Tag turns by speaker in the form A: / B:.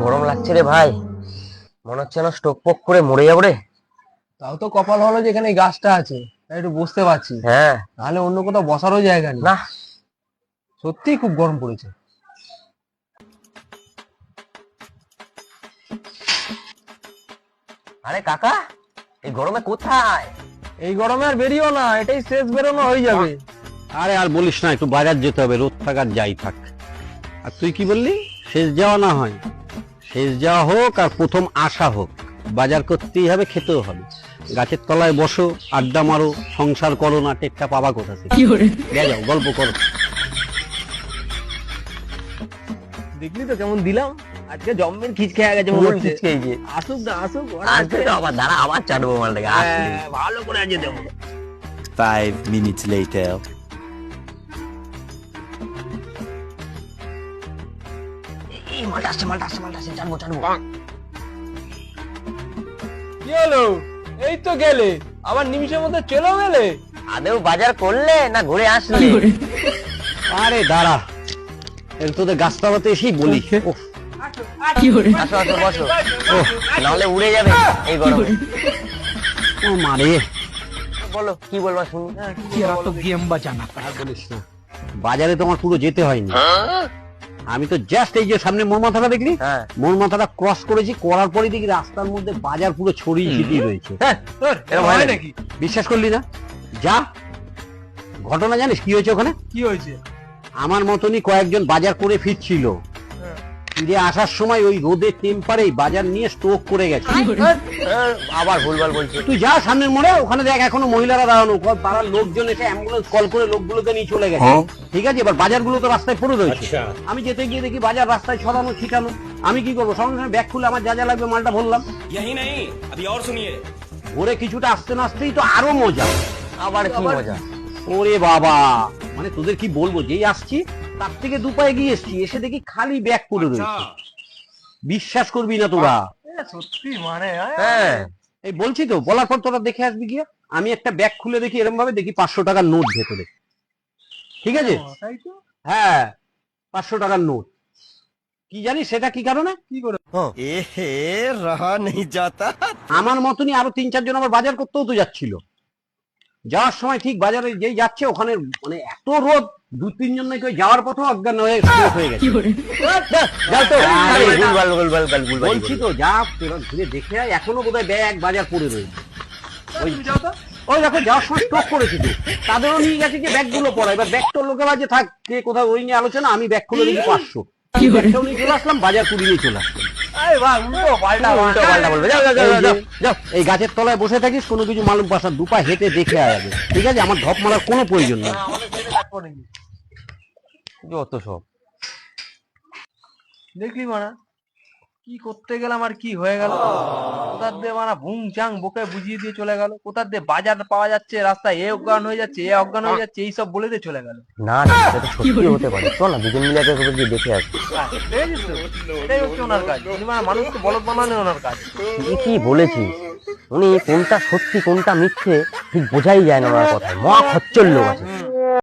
A: গরম লাগছে রে ভাই। মনে হচ্ছে না স্টোক পোক করে মরে যাব রে।
B: তাও তো কপাল হলো যে এখানে গাছটা আছে তাই একটু বসতে পারছি।
A: হ্যাঁ।
B: নাহলে অন্য কোথাও বসারও জায়গা নেই।
A: না
B: সত্যি খুব গরম পড়েছে।
A: আরে কাকা এই গরমে কোথায়?
B: এই গরমে আর বেরিয়েও না এটাই শেষ বেরোনো হয়ে যাবে।
C: আরে আর বলিস না একটু বাজার যেতে হবে রোদ থাকার যাই থাক। আর তুই কি বললি? শেষ যাওয়া না হয়। শেষ যাওয়া হোক আর প্রথম আসা হোক বাজার করতেই হবে খেতেও হবে। গাছের তলায় বসো আড্ডা মারো সংসার করো না টেকটা পাবা কোথা থেকে? যাও গল্প করো।
B: দেখলি তো কেমন দিলাম? আজকে জম্মের খিচ খেয়ে গেছে মনে
A: পুরো
B: হচ্ছে।
A: খিচকেছে।
B: আসুক না আসুক
A: আজকে তো আবার দাঁড়া আবার চাটবো মালটাকে
B: হ্যাঁ, ভালো করে আজকে দেবো।
D: Five minutes later.
A: মালটা আসছে মালটা আসছে মালটা আসছে চাটবো চাটবো
B: কি হলো? এই তো গেলে। আবার নিমিষের মধ্যে চলেও গেলে?
A: আদেও বাজার করলে না ঘুরে আসলে?
C: আরে দাঁড়া। তোদের গাছতলাতে এসেই বলি। ওফ,
A: আসো আসো বসো। নাহলে উড়ে যাবে এই গরমে।
C: ও মারে
A: বলো কি বলবা শুনি?
C: আর বলিস না। বাজারে তোমার পুরো যেতে হয়নি। আমি তো জাস্ট এই যে সামনে মোর মাথাটা দেখলি?
A: হ্যাঁ।
C: মোর মাথাটা ক্রস করেছি করার পরে দেখি রাস্তার মধ্যে বাজার পুরো ছড়িয়ে ছিটিয়ে রয়েছে।
A: হ্যাঁ?
C: বিশ্বাস করলি না? যা। ঘটনা জানিস কি হয়েছে ওখানে?
B: কি হয়েছে?
C: আমার মতনই কয়েকজন বাজার করে ফিরছিল। ফিরে আসার সময় ওই রোদের টেম্পারেই বাজার নিয়ে স্টোক করে গেছে।
A: আবার ভুলভাল বলছি।
C: তুই যা সামনের মোড়ে ওখানে দেখ এখনও মহিলারা দাঁড়ানো পাড়ার লোকজন এসে অ্যাম্বুলেন্স কল করে লোকগুলোকে নিয়ে চলে গেছে। হ্যাঁ। ঠিক আছে এবার বাজারগুলো তো রাস্তায় পড়ে রয়েছে। আচ্ছা। আমি যেতে গিয়ে দেখি বাজার রাস্তায় ছড়ানো ছিটানো। আমি কি করব? সঙ্গে সঙ্গে ব্যাগ খুলে আমার যা যা লাগবে মালটা ভরলাম। ভরে কিছুটা আসতে নাচতেই তো আরও মজা।
A: আবার কি মজা?
C: ওরে বাবা। মানে তোদের কি বলব যেই আসছি তার থেকে দু পায়ে গিয়ে এসছি এসে দেখি খালি ব্যাগ করে রয়েছে। বিশ্বাস করবি না তোরা।
B: সত্যি মানে
A: হ্যাঁ।
C: এই বলছি তো বলার পর তোরা দেখে আসবি গিয়া। আমি একটা ব্যাগ খুলে দেখি এরকম ভাবে দেখি পাঁচশো টাকার নোট ভেতরে। ঠিক আছে? হ্যাঁ পাঁচশো টাকার নোট। কি জানি সেটা কি কারণে?
B: কি করে?
C: আমার মতনই আরও তিন চারজন আবার বাজার করতেও তো যাচ্ছিল। যাওয়ার সময় ঠিক বাজারে যেই যাচ্ছে ওখানে মানে এত রোদ দু তিনজন নাকি যাওয়ার পথেও অজ্ঞান হয়ে হয়ে গেছে। বলছি তো যা ঘুরে দেখে আয় এখনও বোধহয় ব্যাগ বাজার পড়ে রয়েছে। ওই
B: তুমি যাও তো।
C: ওই দেখো যাওয়ার সময় স্টক করেছি তো। তাদেরও নিয়ে গেছে যে ব্যাগগুলো পড়া। এবার ব্যাগ তো লোকে বাজে থাক কে কোথাও ওই নিয়ে আলোচনা আমি ব্যাগ খুলে দেখি পাঁচশো। ব্যাগটাও নিয়ে চলে আসলাম বাজার কুড়ি নিয়ে চলে আসলাম। এই গাছের তলায় বসে থাকিস কোনো কিছু মালুম পাশা দুপা হেঁটে দেখে আয় আগে। ঠিক আছে? আমার ঢপ মারার কোনো প্রয়োজন
B: করেনি
A: যত সব।
B: দেখলি মানা কি করতে গেলাম আর কি হয়ে গেল? কোথার দিয়ে মানা ভুং চাং বকে বুঝিয়ে দিয়ে চলে গেল? কোথার দিয়ে বাজার পাওয়া যাচ্ছে? রাস্তায় এ অজ্ঞান হয়ে যাচ্ছে এ অজ্ঞান হয়ে যাচ্ছে এইসব বলে দিয়ে চলে গেল।
A: না না এটা তো সত্যি হতে পারে। চল না দুজন মিলে একবার গিয়ে দেখে আসি।
B: এটাই হচ্ছে ওনার কাজ। উনি মানে মানুষকে বলদ বানানো ওনার কাজ।
A: ঠিকই বলেছিস? উনি কোনটা সত্যি কোনটা মিথ্যে ঠিক বোঝাই যায় না ওনার কথায়। মহা খচ্চর লোক আছে।